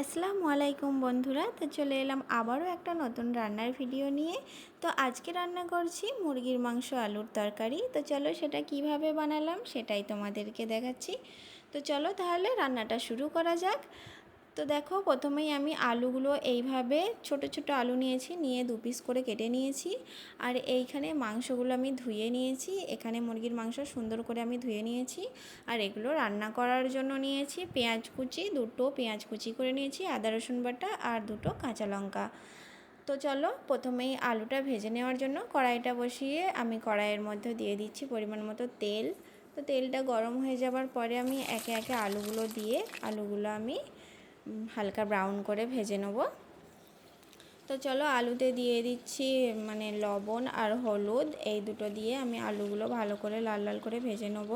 আসসালামু আলাইকুম বন্ধুরা, তো চলে এলাম আবারও একটা নতুন রান্নার ভিডিও নিয়ে। তো আজকে রান্না করছি মুরগির মাংস আলুর তরকারি। তো চলো সেটা কীভাবে বানালাম সেটাই তোমাদেরকে দেখাচ্ছি। তো চলো তাহলে রান্নাটা শুরু করা যাক। তো দেখো প্রথমেই আমি আলুগুলো এইভাবে ছোট ছোট আলু নিয়েছি, নিয়ে দু পিস করে কেটে নিয়েছি। আর এইখানে মাংসগুলো আমি ধুয়ে নিয়েছি, এখানে মুরগির মাংস সুন্দর করে আমি ধুয়ে নিয়েছি। আর এগুলো রান্না করার জন্য নিয়েছি পেঁয়াজ কুচি, দুটো পেঁয়াজ কুচি করে নিয়েছি, আদা, রসুন বাটা আর দুটো কাঁচা লঙ্কা। তো চলো প্রথমেই আলুটা ভেজে নেওয়ার জন্য কড়াইটা বসিয়ে আমি কড়াইয়ের মধ্যে দিয়ে দিচ্ছি পরিমাণ মতো তেল। তো তেলটা গরম হয়ে যাবার পরে আমি একে একে আলুগুলো দিয়ে আলুগুলো আমি হালকা ব্রাউন করে ভেজে নেব। তো চলো আলুতে দিয়ে দিচ্ছি মানে লবণ আর হলুদ। এই দুটো দিয়ে আমি আলুগুলো ভালো করে লাল লাল করে ভেজে নেব।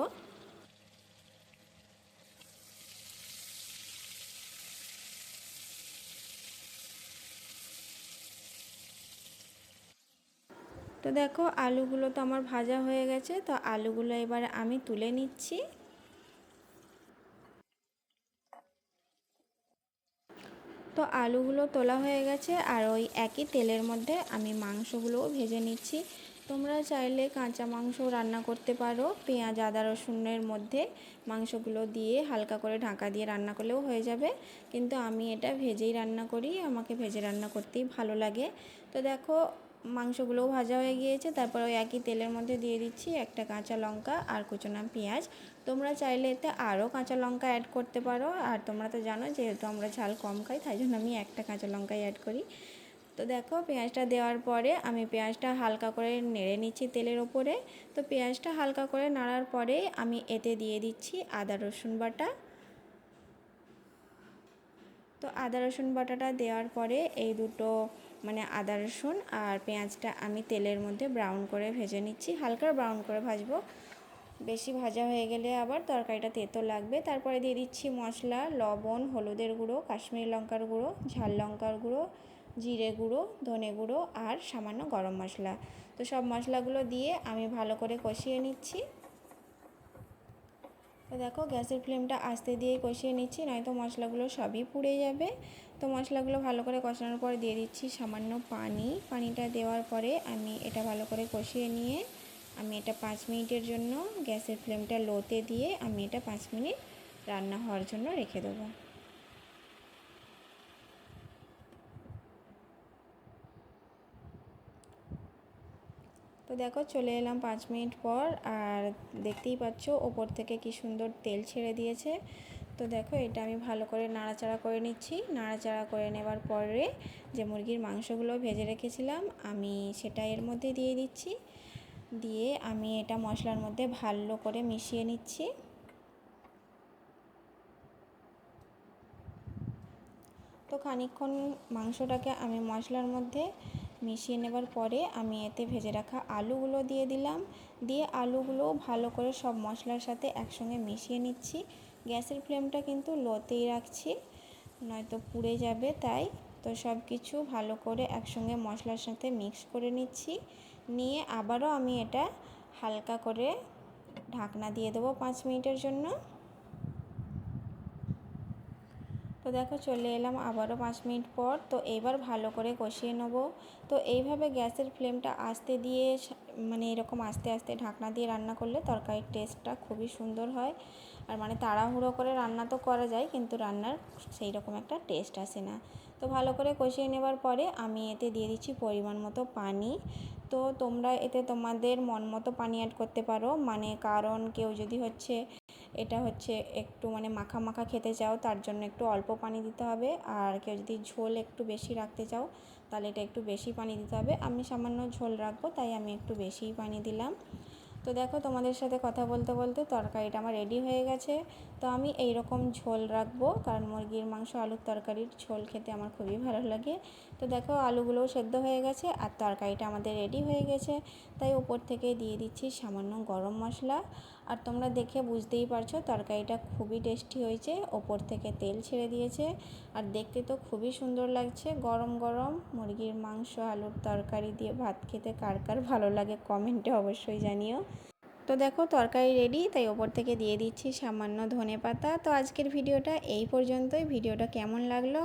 তো দেখো আলুগুলো তো আমার ভাজা হয়ে গেছে, তো আলুগুলো এবার আমি তুলে নিচ্ছি। তো আলুগুলো তোলা হয়ে গেছে আর ওই একই তেলের মধ্যে আমি মাংসগুলোও ভেজে নিচ্ছি। তোমরা চাইলে কাঁচা মাংস রান্না করতে পারো। পেঁয়াজ, আদা, রসুনের মধ্যে মাংসগুলো দিয়ে হালকা করে ঢাকা দিয়ে রান্না করলেও হয়ে যাবে। কিন্তু আমি এটা ভেজেই রান্না করি। আমাকে ভেজে রান্না করতেই ভালো লাগে। তো দেখো মাংসগুলোও ভাজা হয়ে গিয়েছে। তারপর ওই একই তেলের মধ্যে দিয়ে দিচ্ছি একটা কাঁচা লঙ্কা আর কুচোনা পেঁয়াজ। তোমরা চাইলে এতে আরও কাঁচা লঙ্কা অ্যাড করতে পারো। আর তোমরা তো জানো যেহেতু আমরা ঝাল কম খাই, তাই জন্য আমি একটা কাঁচা লঙ্কাই অ্যাড করি। তো দেখো পেঁয়াজটা দেওয়ার পরে আমি পেঁয়াজটা হালকা করে নেড়ে নিচ্ছি তেলের ওপরে। তো পেঁয়াজটা হালকা করে নাড়ার পরে আমি এতে দিয়ে দিচ্ছি আদা, রসুন বাটা। তো আদা, রসুন বাটাটা দেওয়ার পরে এই দুটো মানে আদা, রসুন আর পেঁয়াজটা আমি তেলের মধ্যে ব্রাউন করে ভেজে নিচ্ছি। হালকা ব্রাউন করে ভাজবো। বেশি ভাজা হয়ে গেলে আবার তরকারিটা তেতো লাগবে। তারপরে দিয়ে দিচ্ছি মশলা, লবণ, হলুদের গুঁড়ো, কাশ্মীরি লঙ্কার গুঁড়ো, ঝাল লঙ্কার গুঁড়ো, জিরে গুঁড়ো, ধনে গুঁড়ো আর সামান্য গরম মশলা। তো সব মশলাগুলো দিয়ে আমি ভালো করে কষিয়ে নিচ্ছি। তো দেখো গ্যাসের ফ্লেমটা আস্তে দিয়ে কষিয়ে নিচ্ছি, নয়তো মশলাগুলো সবই পুড়ে যাবে। তো মশলাগুলো ভালো করে কষানোর পর দিয়ে দিচ্ছি সামান্য পানি। পানিটা দেওয়ার পরে আমি এটা ভালো করে কষিয়ে নিয়ে আমি এটা পাঁচ মিনিটের জন্য গ্যাসের ফ্লেমটা লোতে দিয়ে আমি এটা পাঁচ মিনিট রান্না হওয়ার জন্য রেখে দেবো। দেখো চলে এলাম পাঁচ মিনিট পর আর দেখতেই পাচ্ছ ওপর থেকে কি সুন্দর তেল ছেড়ে দিয়েছে। তো দেখো এটা আমি ভালো করে নাড়াচাড়া করে নিচ্ছি। নাড়াচাড়া করে নেবার পরে যে মুরগির মাংসগুলো ভেজে রেখেছিলাম, আমি সেটা এর মধ্যে দিয়ে দিচ্ছি। দিয়ে আমি এটা মশলার মধ্যে ভালো করে মিশিয়ে নিচ্ছি। তো খানিকক্ষণ মাংসটাকে আমি মশলার মধ্যে মিশিয়ে নেবার পরে আমি এতে ভেজে রাখা আলুগুলো দিয়ে দিলাম। দিয়ে আলুগুলো ভালো করে সব মশলার সাথে একসঙ্গে মিশিয়ে নিচ্ছি। গ্যাসের ফ্লেমটা কিন্তু লোতেই রাখছি, নয়তো পুড়ে যাবে তাই। তো সব কিছু ভালো করে একসঙ্গে মশলার সাথে মিক্স করে নিচ্ছি। নিয়ে আবারও আমি এটা হালকা করে ঢাকনা দিয়ে দেবো পাঁচ মিনিটের জন্য। তো দেখো চলে এলাম আবারও পাঁচ মিনিট পর। তো এবার ভালো করে কষিয়ে নেব। তো এইভাবে গ্যাসের ফ্লেমটা আস্তে দিয়ে মানে এরকম আস্তে আস্তে ঢাকনা দিয়ে রান্না করলে তরকারির টেস্টটা খুবই সুন্দর হয়। আর মানে তাড়াহুড়ো করে রান্না তো করা যায়, কিন্তু রান্নার সেই রকম একটা টেস্ট আসে না। তো ভালো করে কষিয়ে নেবার পরে আমি এতে দিয়ে দিচ্ছি পরিমাণ মতো পানি। তো তোমরা এতে তোমাদের মন মতো পানি অ্যাড করতে পারো। মানে কারণ কেউ যদি হচ্ছে এটা হচ্ছে একটু মানে মাখা মাখা খেতে চাও, তার জন্য একটু অল্প পানি দিতে হবে। আর কেউ যদি ঝোল একটু বেশি রাখতে চাও, তাহলে এটা একটু বেশি পানি দিতে হবে। আমি সামান্য ঝোল রাখব, তাই আমি একটু বেশিই পানি দিলাম। তো দেখো তোমাদের সাথে কথা বলতে বলতে তরকারিটা আমার রেডি হয়ে গেছে। তো আমি এই রকম ঝোল রাখব, কারণ মুরগির মাংস, আলুর তরকারির ঝোল খেতে আমার খুবই ভালো লাগে। তো দেখো, আলুগুলোও সেদ্ধ হয়ে গেছে আর তরকারিটা আমাদের রেডি হয়ে গেছে। তাই উপর থেকে দিয়ে দিচ্ছি সামান্য গরম মশলা। আর তোমরা দেখে বুঝতেই পারছ, তরকারিটা খুবই টেস্টি হয়েছে। ওপর থেকে তেল ছেড়ে দিয়েছে। আর দেখতে তো খুবই সুন্দর লাগছে। গরম গরম মুরগির মাংস, আলুর তরকারি দিয়ে ভাত খেতে কার কার ভালো লাগে কমেন্টে অবশ্যই জানিও। তো দেখো তরকারি রেডি তাই ওপর থেকে দিয়ে দিচ্ছি সামান্য ধনে পাতা। তো আজকের ভিডিওটা এই পর্যন্তই। ভিডিওটা কেমন লাগল?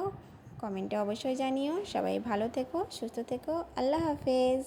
কমেন্টে অবশ্যই জানিও। সবাই ভালো থেকো, সুস্থ থেকো। আল্লাহ হাফেজ।